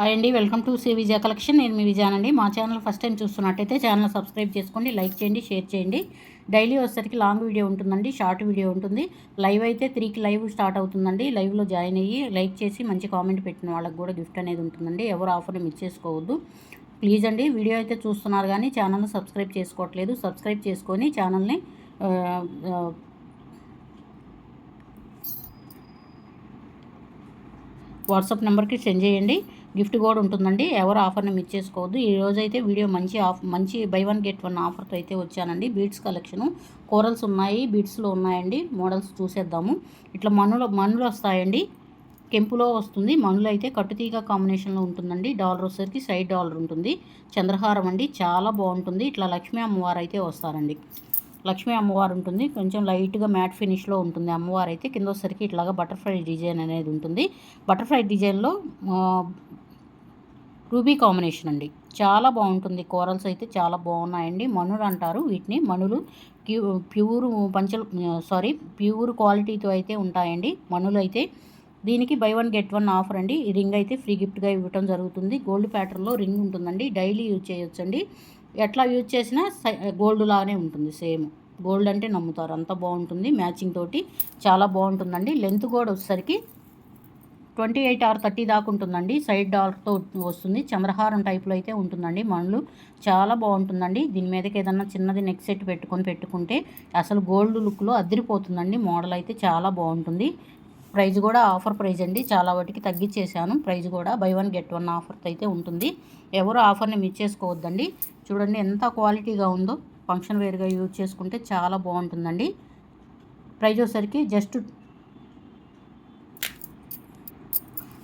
Hi అండి welcome to C Vijaya collection. నేను మీ విజయానండి మా ఛానల్ ఫస్ట్ టైం చూస్తున్నట్టయితే ఛానల్ సబ్స్క్రైబ్ చేసుకోండి లైక్ చేయండి షేర్ చేయండి. డైలీ వచ్చేసరికి లాంగ్ వీడియో ఉంటుందండి షార్ట్ వీడియో ఉంటుంది. లైవ్ అయితే త్రీకి లైవ్ స్టార్ట్ అవుతుందండి. లైవ్లో జాయిన్ అయ్యి లైక్ చేసి మంచి కామెంట్ పెట్టిన వాళ్ళకి కూడా గిఫ్ట్ అనేది ఉంటుందండి. ఎవరు ఆఫర్ని మిస్ చేసుకోవద్దు. ప్లీజ్ అండి వీడియో అయితే చూస్తున్నారు కానీ ఛానల్ని సబ్స్క్రైబ్ చేసుకోవట్లేదు. సబ్స్క్రైబ్ చేసుకొని ఛానల్ని వాట్సాప్ నెంబర్కి సెండ్ చేయండి. గిఫ్ట్ కూడా ఉంటుందండి. ఎవరు ఆఫర్ని మిస్ చేసుకోవద్దు. ఈ రోజు అయితే వీడియో మంచి ఆఫ్ మంచి బై వన్ గెట్ వన్ ఆఫర్తో అయితే వచ్చానండి. Beats collection. కోరల్స్ ఉన్నాయి బీట్స్లో ఉన్నాయండి. మోడల్స్ చూసేద్దాము. ఇట్లా మనులు మనులు వస్తాయండి. కెంపులో వస్తుంది. మనులు అయితే కట్టుతీగ కాంబినేషన్లో ఉంటుందండి. డాలర్ వచ్చేసరికి సైడ్ డాలర్ ఉంటుంది. చంద్రహారం అండి. చాలా బాగుంటుంది. ఇట్లా లక్ష్మీ అమ్మవారు అయితే వస్తారండి. లక్ష్మీ అమ్మవారు ఉంటుంది. కొంచెం లైట్గా మ్యాట్ ఫినిష్లో ఉంటుంది. అమ్మవారు అయితే కింద వచ్చేసరికి ఇట్లాగా బటర్ఫ్లై డిజైన్ అనేది ఉంటుంది. బటర్ఫ్లై డిజైన్లో రూబీ కాంబినేషన్ అండి. చాలా బాగుంటుంది. కోరల్స్ అయితే చాలా బాగున్నాయండి. మనులు అంటారు వీటిని. మనులు ప్యూర్ పంచల్ సారీ ప్యూర్ క్వాలిటీతో అయితే ఉంటాయండి. మనులు అయితే దీనికి buy one get one offer అండి. ఈ రింగ్ అయితే ఫ్రీ గిఫ్ట్గా ఇవ్వటం జరుగుతుంది. గోల్డ్ ప్యాటర్న్లో రింగ్ ఉంటుందండి. డైలీ యూజ్ చేయొచ్చండి. ఎట్లా యూజ్ చేసినా గోల్డ్ లానే ఉంటుంది. సేమ్ గోల్డ్ అంటే నమ్ముతారు. అంత బాగుంటుంది. మ్యాచింగ్ తోటి చాలా బాగుంటుందండి. లెంత్ కూడా వచ్చేసరికి ట్వంటీ ఎయిట్ ఆర్ థర్టీ దాకా ఉంటుందండి. సైడ్ డార్క్తో వస్తుంది. చంద్రహారం టైప్లో అయితే ఉంటుందండి. మండ్లు చాలా బాగుంటుందండి. దీని మీదకి ఏదన్నా చిన్నది నెక్ సెట్ పెట్టుకొని పెట్టుకుంటే అసలు గోల్డ్ లుక్లో అదిరిపోతుందండి. మోడల్ అయితే చాలా బాగుంటుంది. ప్రైజ్ కూడా ఆఫర్ ప్రైజ్ అండి. చాలా వాటికి తగ్గించేసాను ప్రైజ్ కూడా buy one get one offer అయితే ఉంటుంది. ఎవరు ఆఫర్ని మిస్ చేసుకోవద్దండి. చూడండి ఎంత క్వాలిటీగా ఉందో. ఫంక్షన్ వేర్గా యూజ్ చేసుకుంటే చాలా బాగుంటుందండి. ప్రైజ్ వచ్చేసరికి జస్ట్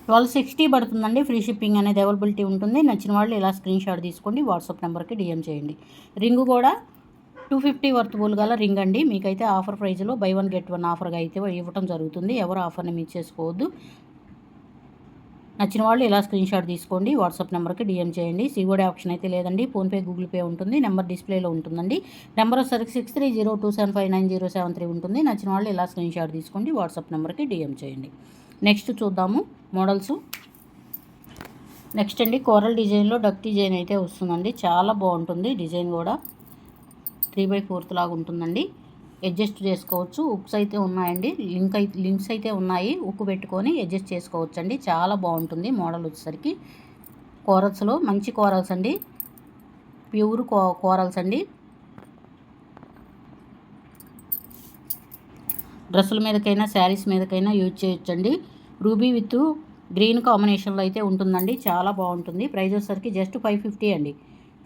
ట్వెల్వ్ సిక్స్టీ పడుతుందండి. ఫ్రీ షిప్పింగ్ అనేది అవైలబిలిటీ ఉంటుంది. నచ్చిన వాళ్ళు ఇలా స్క్రీన్ షాట్ తీసుకోండి వాట్సాప్ నెంబర్కి డిఎం చేయండి. రింగు కూడా టూ ఫిఫ్టీ వర్తబుల్ గల రింగ్ అండి. మీకైతే ఆఫర్ ప్రైజ్లో బై వన్ గెట్ వన్ ఆఫర్గా అయితే ఇవ్వటం జరుగుతుంది. ఎవరు ఆఫర్ని మిస్ చేసుకోవద్దు. నచ్చిన వాళ్ళు ఇలా స్క్రీన్ షాట్ తీసుకోండి. వాట్సాప్ నెంబర్కి డిఎం చేయండి. సివోడి ఆప్షన్ అయితే లేదండి. ఫోన్పే గూగుల్ పే ఉంటుంది. నెంబర్ డిస్ప్లేలో ఉంటుందండి. నెంబర్ వచ్చరికి six three zero two seven five nine zero seven three ఉంటుంది. నచ్చిన వాళ్ళు ఇలా స్క్రీన్ షాట్ తీసుకోండి. వాట్సాప్ నెంబర్కి డిఎం చేయండి. నెక్స్ట్ చూద్దాము మోడల్స్. నెక్స్ట్ అండి కోరల్ డిజైన్లో డక్ డిజైన్ అయితే వస్తుందండి. చాలా బాగుంటుంది డిజైన్ కూడా. త్రీ బై ఫోర్త్ లాగా ఉంటుందండి. అడ్జస్ట్ చేసుకోవచ్చు. ఉక్స్ అయితే ఉన్నాయండి. లింక్ అయితే లింక్స్ అయితే ఉన్నాయి. ఉక్కు పెట్టుకొని అడ్జస్ట్ చేసుకోవచ్చు అండి చాలా బాగుంటుంది మోడల్ వచ్చేసరికి. కోరల్స్లో మంచి కోరల్స్ అండి. ప్యూర్ కో కోరల్స్ అండి. డ్రెస్సుల మీదకైనా శారీస్ మీదకైనా యూజ్ చేయొచ్చండి. రూబీ విత్ గ్రీన్ కాంబినేషన్లో అయితే ఉంటుందండి. చాలా బాగుంటుంది. ప్రైస్ వచ్చేసరికి జస్ట్ ఫైవ్ ఫిఫ్టీ అండి.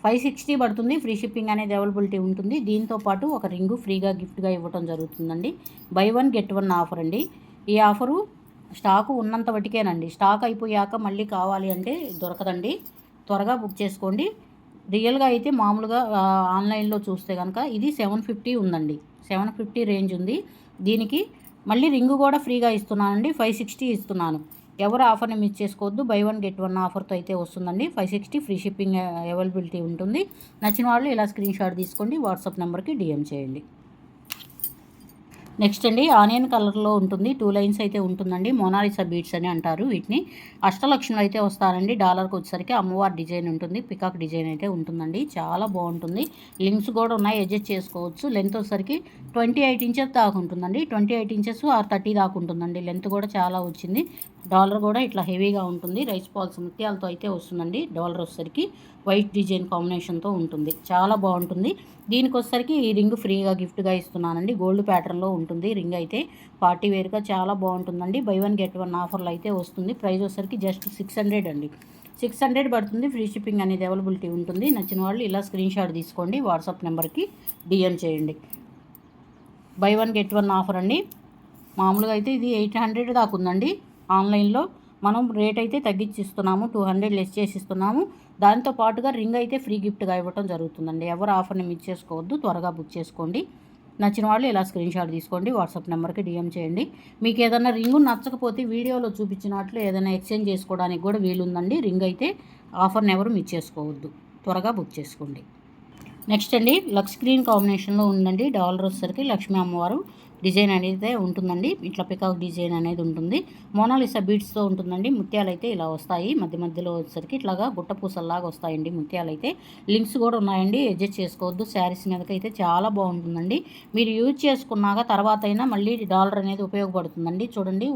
ఫైవ్ సిక్స్టీ పడుతుంది. ఫ్రీ షిప్పింగ్ అనేది అవైలబిలిటీ ఉంటుంది. దీంతో పాటు ఒక రింగు ఫ్రీగా గిఫ్ట్గా ఇవ్వడం జరుగుతుందండి. Buy one get one offer అండి. ఈ ఆఫరు స్టాకు ఉన్నంత వటికేనండి స్టాక్ అయిపోయాక మళ్ళీ కావాలి అంటే దొరకదండి. త్వరగా బుక్ చేసుకోండి. రియల్గా అయితే మామూలుగా ఆన్లైన్లో చూస్తే కనుక ఇది సెవెన్ ఫిఫ్టీ ఉందండి. సెవెన్ ఫిఫ్టీ రేంజ్ ఉంది. దీనికి మళ్ళీ రింగు కూడా ఫ్రీగా ఇస్తున్నానండి. ఫైవ్ సిక్స్టీ ఇస్తున్నాను. ఎవరు ఆఫర్ని మిస్ చేసుకోవద్దు. బై వన్ గెట్ వన్ ఆఫర్తో అయితే వస్తుందండి. Five sixty free shipping availability ఉంటుంది. నచ్చిన వాళ్ళు ఇలా స్క్రీన్ షాట్ తీసుకోండి. వాట్సాప్ నెంబర్కి డిఎం చేయండి. నెక్స్ట్ అండి ఆనియన్ కలర్లో ఉంటుంది. టూ లైన్స్ అయితే ఉంటుందండి. మోనాలిసా బీట్స్ అని అంటారు వీటిని. అష్టలక్ష్మిలో అయితే వస్తారండి. డాలర్కి వచ్చేసరికి అమ్మవారి డిజైన్ ఉంటుంది. పికాక్ డిజైన్ అయితే ఉంటుందండి. చాలా బాగుంటుంది. లింక్స్ కూడా ఉన్నాయి. అడ్జస్ట్ చేసుకోవచ్చు. లెంత్ వచ్చేసరికి ట్వంటీ ఎయిట్ ఇంచెస్ దాకా ఉంటుందండి. Twenty eight inches or thirty దాకా ఉంటుందండి. లెంత్ కూడా చాలా వచ్చింది. డాలర్ కూడా ఇట్లా హెవీగా ఉంటుంది. రైస్ పాల్స్ ముత్యాలతో అయితే వస్తుందండి. డాలర్ వచ్చేసరికి వైట్ డిజైన్ కాంబినేషన్తో ఉంటుంది. చాలా బాగుంటుంది. దీనికి వచ్చేసరికి ఈ రింగ్ ఫ్రీగా గిఫ్ట్గా ఇస్తున్నానండి. గోల్డ్ ప్యాటర్న్లో ఉంటుంది. రింగ్ అయితే పార్టీ వేర్గా చాలా బాగుంటుందండి. బై వన్ గెట్ వన్ ఆఫర్లు అయితే వస్తుంది. ప్రైస్ వచ్చేసరికి జస్ట్ సిక్స్ హండ్రెడ్ అండి. సిక్స్ హండ్రెడ్ పడుతుంది. ఫ్రీ షిప్పింగ్ అనేది అవైలబిలిటీ ఉంటుంది. నచ్చిన వాళ్ళు ఇలా స్క్రీన్ షాట్ తీసుకోండి. వాట్సాప్ నెంబర్కి డిఎం చేయండి. Buy one get one offer అండి. మామూలుగా అయితే ఇది ఎయిట్ హండ్రెడ్ దాకా ఉందండి. ఆన్లైన్లో మనం రేట్ అయితే తగ్గించి ఇస్తున్నాము టూ హండ్రెడ్ లెస్ చేసి ఇస్తున్నాము దాంతో పాటుగా రింగ్ అయితే ఫ్రీ గిఫ్ట్గా ఇవ్వడం జరుగుతుందండి. ఎవరు ఆఫర్ని మిస్ చేసుకోవద్దు త్వరగా బుక్ చేసుకోండి. నచ్చిన వాళ్ళు ఇలా స్క్రీన్ షాట్ తీసుకోండి వాట్సాప్ నెంబర్కి డిఎం చేయండి. మీకు ఏదైనా రింగు నచ్చకపోతే వీడియోలో చూపించినట్లు ఏదైనా ఎక్స్చేంజ్ చేసుకోవడానికి కూడా వీలుందండి. రింగ్ అయితే ఆఫర్ని ఎవరు మిస్ చేసుకోవద్దు. త్వరగా బుక్ చేసుకోండి. నెక్స్ట్ అండి లక్స్ గ్రీన్ కాంబినేషన్లో ఉందండి. డాలర్ వచ్చేసరికి లక్ష్మీ అమ్మవారు డిజైన్ అనేది ఉంటుందండి. ఇట్లా పికాక్ డిజైన్ అనేది ఉంటుంది. మోనాలిసా బీడ్స్తో ఉంటుందండి. ముత్యాలు అయితే ఇలా వస్తాయి. మధ్య మధ్యలో వచ్చేసరికి ఇట్లాగా గుట్టపూసల్లాగా వస్తాయండి ముత్యాలు అయితే లింక్స్ కూడా ఉన్నాయండి. అడ్జస్ట్ చేసుకోవద్దు. శారీస్ మీదకి అయితే చాలా బాగుంటుందండి. మీరు యూజ్ చేసుకున్నాక తర్వాత అయినా మళ్ళీ డాలర్ అనేది ఉపయోగపడుతుందండి. చూడండి.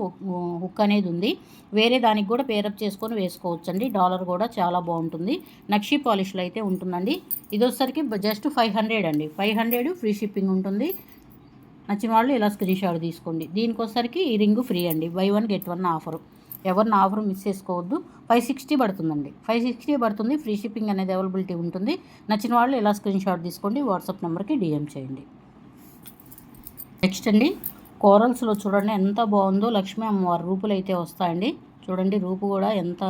హుక్ అనేది ఉంది. వేరే దానికి కూడా పేరప్ చేసుకొని వేసుకోవచ్చండి. డాలర్ కూడా చాలా బాగుంటుంది. నక్షీ పాలిష్లో అయితే ఉంటుందండి. ఇది వచ్చేసరికి జస్ట్ ఫైవ్ హండ్రెడ్ అండి. ఫైవ్ హండ్రెడ్ ఫ్రీ షిప్పింగ్ ఉంటుంది. నచ్చిన వాళ్ళు ఇలా స్క్రీన్ షాట్ తీసుకోండి. దీనికోసరికి ఈ రింగ్ ఫ్రీ అండి. Buy one get one offer ఎవరిని ఆఫర్ మిస్ చేసుకోవద్దు. ఫైవ్ సిక్స్టీ పడుతుందండి. ఫైవ్ సిక్స్టీ పడుతుంది. ఫ్రీ షిప్పింగ్ అనేది అవైలబిలిటీ ఉంటుంది. నచ్చిన వాళ్ళు ఇలా స్క్రీన్ షాట్ తీసుకోండి. వాట్సాప్ నెంబర్కి డిఎం చేయండి. నెక్స్ట్ అండి. కోరల్స్లో చూడండి ఎంత బాగుందో. లక్ష్మీ అమ్మవారి రూపులు అయితే వస్తాయండి. చూడండి రూపు కూడా ఎంత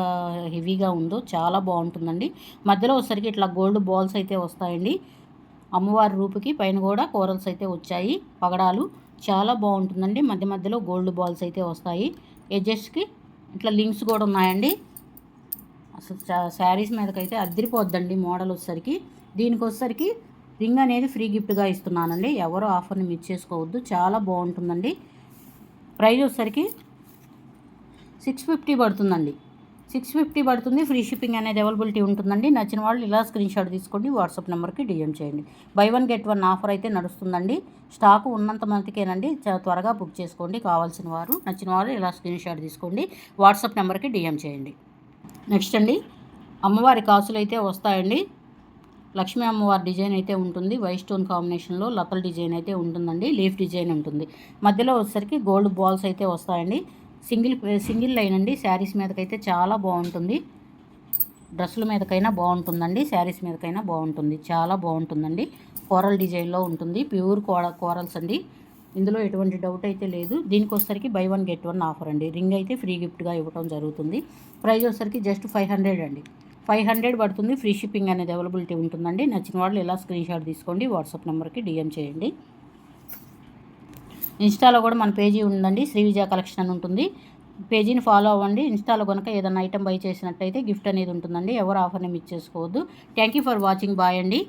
హెవీగా ఉందో. చాలా బాగుంటుందండి. మధ్యలో వచ్చేసరికి ఇట్లా గోల్డ్ బాల్స్ అయితే వస్తాయండి. అమ్మవారి రూపుకి పైన కూడా కోరల్స్ అయితే వచ్చాయి. పగడాలు చాలా బాగుంటుందండి. మధ్య మధ్యలో గోల్డ్ బాల్స్ అయితే వస్తాయి. ఎడ్జెస్ట్కి ఇట్లా లింక్స్ కూడా ఉన్నాయండి. అసలు శారీస్ మీదకైతే అద్దరిపోద్దండి మోడల్ వచ్చేసరికి. దీనికి వచ్చేసరికి రింగ్ అనేది ఫ్రీ గిఫ్ట్గా ఇస్తున్నానండి. ఎవరు ఆఫర్ని మిస్ చేసుకోవద్దు. చాలా బాగుంటుందండి. ప్రైస్ వచ్చేసరికి సిక్స్ ఫిఫ్టీ పడుతుందండి. సిక్స్ ఫిఫ్టీ పడుతుంది. ఫ్రీ షిప్పింగ్ అనేది అవైలబిలిటీ ఉంటుందండి. నచ్చిన వాళ్ళు ఇలా స్క్రీన్ షాట్ తీసుకోండి. వాట్సాప్ నెంబర్కి డిఎం చేయండి. Buy one get one offer అయితే నడుస్తుందండి. స్టాక్ ఉన్నంత మందికేనండి త్వరగా బుక్ చేసుకోండి. కావాల్సిన వారు నచ్చిన వారు ఇలా స్క్రీన్ షాట్ తీసుకోండి. వాట్సాప్ నెంబర్కి డిఎం చేయండి. నెక్స్ట్ అండి. అమ్మవారి కాసులు అయితే వస్తాయండి. లక్ష్మీ అమ్మవారి డిజైన్ అయితే ఉంటుంది. వైట్ స్టోన్ కాంబినేషన్లో లతల డిజైన్ అయితే ఉంటుందండి. లీఫ్ డిజైన్ ఉంటుంది. మధ్యలో వచ్చేసరికి గోల్డ్ బాల్స్ అయితే వస్తాయండి. సింగిల్ సింగిల్ లైన్ అండి. శారీస్ మీదకైతే చాలా బాగుంటుంది. డ్రెస్సుల మీదకైనా బాగుంటుందండి. శారీస్ మీదకైనా బాగుంటుంది. చాలా బాగుంటుందండి. కోరల్ డిజైన్లో ఉంటుంది. ప్యూర్ కోర కోరల్స్ అండి. ఇందులో ఎటువంటి డౌట్ అయితే లేదు. దీనికి వచ్చేసరికి buy one get one offer అండి. రింగ్ అయితే ఫ్రీ గిఫ్ట్గా ఇవ్వడం జరుగుతుంది. ప్రైస్ వచ్చేసరికి జస్ట్ ఫైవ్ హండ్రెడ్ అండి. ఫైవ్ హండ్రెడ్ పడుతుంది. ఫ్రీ షిప్పింగ్ అనేది అవైలబిలిటీ ఉంటుందండి. నచ్చిన వాళ్ళు ఇలా స్క్రీన్ షాట్ తీసుకోండి. వాట్సాప్ నెంబర్కి డిఎం చేయండి. ఇన్స్టాలో కూడా మన పేజీ ఉందండి శ్రీవిజయ కలెక్షన్ అని ఉంటుంది. పేజీని ఫాలో అవ్వండి. ఇన్స్టాలో కనుక ఏదైనా ఐటమ్ బై చేసినట్టయితే గిఫ్ట్ అనేది ఉంటుందండి. ఎవరు ఆఫర్ని మిస్ చేసుకోవద్దు thank you for watching. Bye అండి.